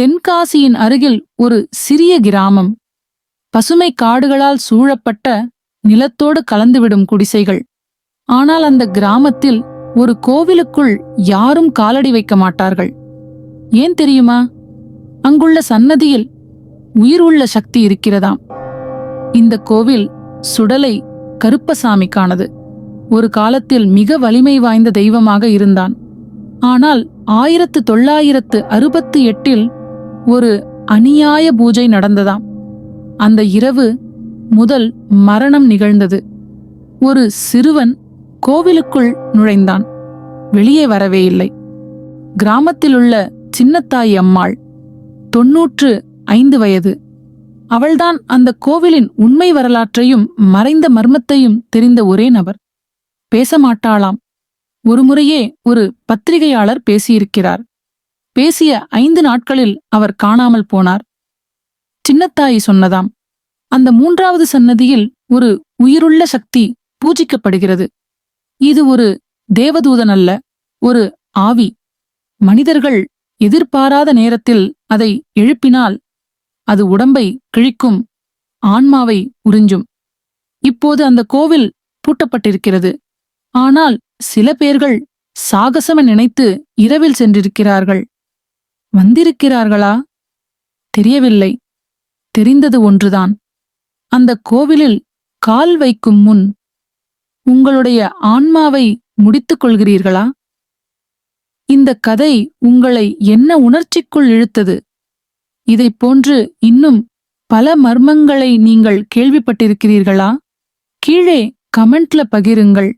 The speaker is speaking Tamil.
தென்காசியின் அருகில் ஒரு சிறிய கிராமம். பசுமை காடுகளால் சூழப்பட்ட நிலத்தோடு கலந்துவிடும் குடிசைகள். ஆனால் அந்த கிராமத்தில் ஒரு கோவிலுக்குள் யாரும் காலடி வைக்க மாட்டார்கள். ஏன் தெரியுமா? அங்குள்ள சன்னதியில் உயிர் உள்ள சக்தி இருக்கிறதாம். இந்த கோவில் சுடலை கருப்பசாமிக்கானது ஒரு காலத்தில் மிக வலிமை வாய்ந்த தெய்வமாக இருந்தான். ஆனால் ஆயிரத்து தொள்ளாயிரத்து அறுபத்து எட்டில் ஒரு அநியாய பூஜை நடந்ததாம். அந்த இரவு முதல் மரணம் நிகழ்ந்தது. ஒரு சிறுவன் கோவிலுக்குள் நுழைந்தான். வெளியே வரவே இல்லை. கிராமத்திலுள்ள சின்னத்தாய் அம்மாள் தொன்னூற்று ஐந்து வயது. அவள்தான் அந்த கோவிலின் உண்மை வரலாற்றையும் மறைந்த மர்மத்தையும் தெரிந்த ஒரே நபர். பேச மாட்டாளாம். ஒருமுறையே ஒரு பத்திரிகையாளர் பேசியிருக்கிறார். பேசிய ஐந்து நாட்களில் அவர் காணாமல் போனார். சின்னத்தாயி சொன்னதாம் அந்த மூன்றாவது சன்னதியில் ஒரு உயிருள்ள சக்தி பூஜிக்கப்படுகிறது. இது ஒரு தேவதூதன் அல்ல ஒரு ஆவி. மனிதர்கள் எதிர்பாராத நேரத்தில் அதை எழுப்பினால் அது உடம்பை கிழிக்கும் ஆன்மாவை உறிஞ்சும். இப்போது அந்த கோவில் பூட்டப்பட்டிருக்கிறது. ஆனால் சில பேர்கள் சாகசம நினைத்து இரவில் சென்றிருக்கிறார்கள். வந்திருக்கிறார்களா? தெரியவில்லை. தெரிந்தது ஒன்றுதான். அந்த கோவிலில் கால் வைக்கும் முன் உங்களுடைய ஆன்மாவை முடித்துக் கொள்கிறீர்களா? இந்த கதை உங்களை என்ன உணர்ச்சிக்குள் இழுத்தது? இதைப் போன்று இன்னும் பல மர்மங்களை நீங்கள் கேள்விப்பட்டிருக்கிறீர்களா? கீழே கமெண்ட்ல பகிருங்கள்.